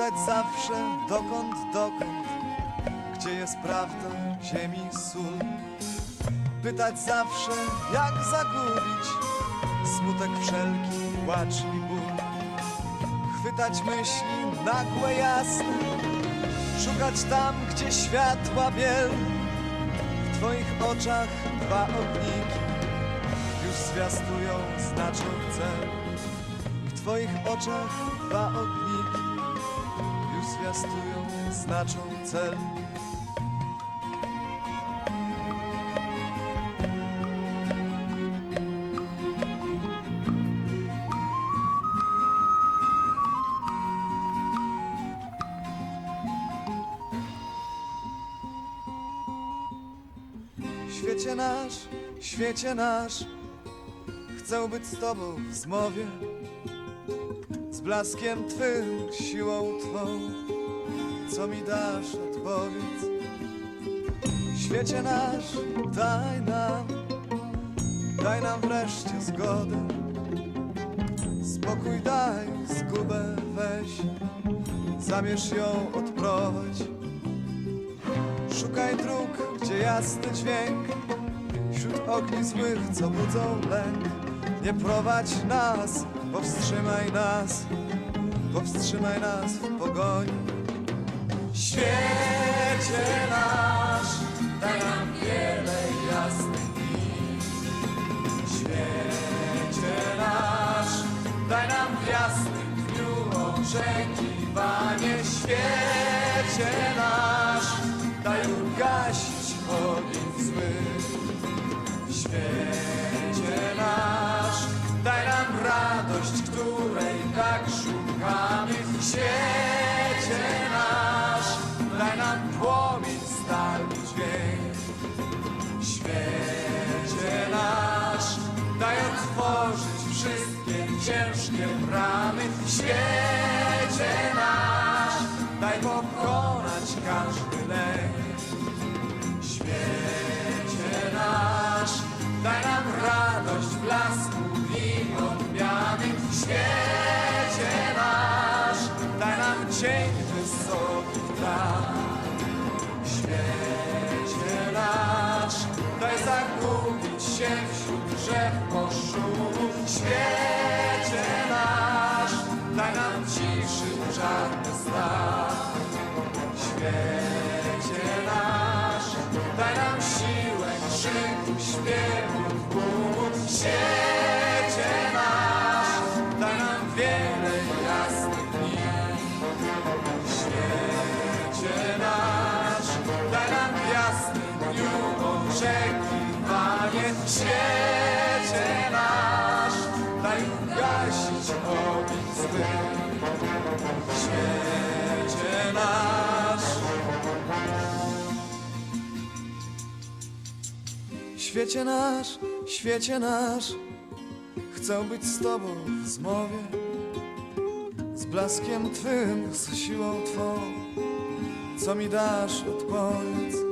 Pytać zawsze dokąd, dokąd Gdzie jest prawda, ziemi sól Pytać zawsze jak zagubić Smutek wszelki, płacz i ból. Chwytać myśli nagłe, jasne Szukać tam, gdzie światła biel. W twoich oczach dwa ogniki Już zwiastują, znaczą cel W twoich oczach dwa ogniki zwiastują, znaczą cel. Świecie nasz, świecie nasz Chcę być z tobą w zmowie Z blaskiem twym, siłą twą Co mi dasz, odpowiedz Świecie nasz, daj nam Daj nam wreszcie zgodę Spokój daj, zgubę weź Zamierz ją odprowadź. Szukaj dróg, gdzie jasny dźwięk Wśród ogni złych, co budzą lęk. Nie prowadź nas, powstrzymaj nas Powstrzymaj nas w pogoni. Świecie nasz, daj nam wiele jasnych dni Świecie nasz, daj nam w jasnym dniu oczekiwanie. Świecie nasz, daj ugasić ogień zły. Świecie Świecie nasz, daj nam płomień stali dźwięk Świecie nasz, daj otworzyć wszystkie ciężkie bramy. Świecie nasz, daj pokonać cień wysokich traw. Świecie nasz, daj zagubić się wśród drzew poszumów. Świecie nasz, daj nam ciszy czarny strach. Świecie nasz, daj nam siłę krzyku, śpiewu, tłumu. Świecie nasz, świecie nasz, chcę być z tobą w zmowie z blaskiem Twym, z siłą Twą, co mi dasz, odpowiedz.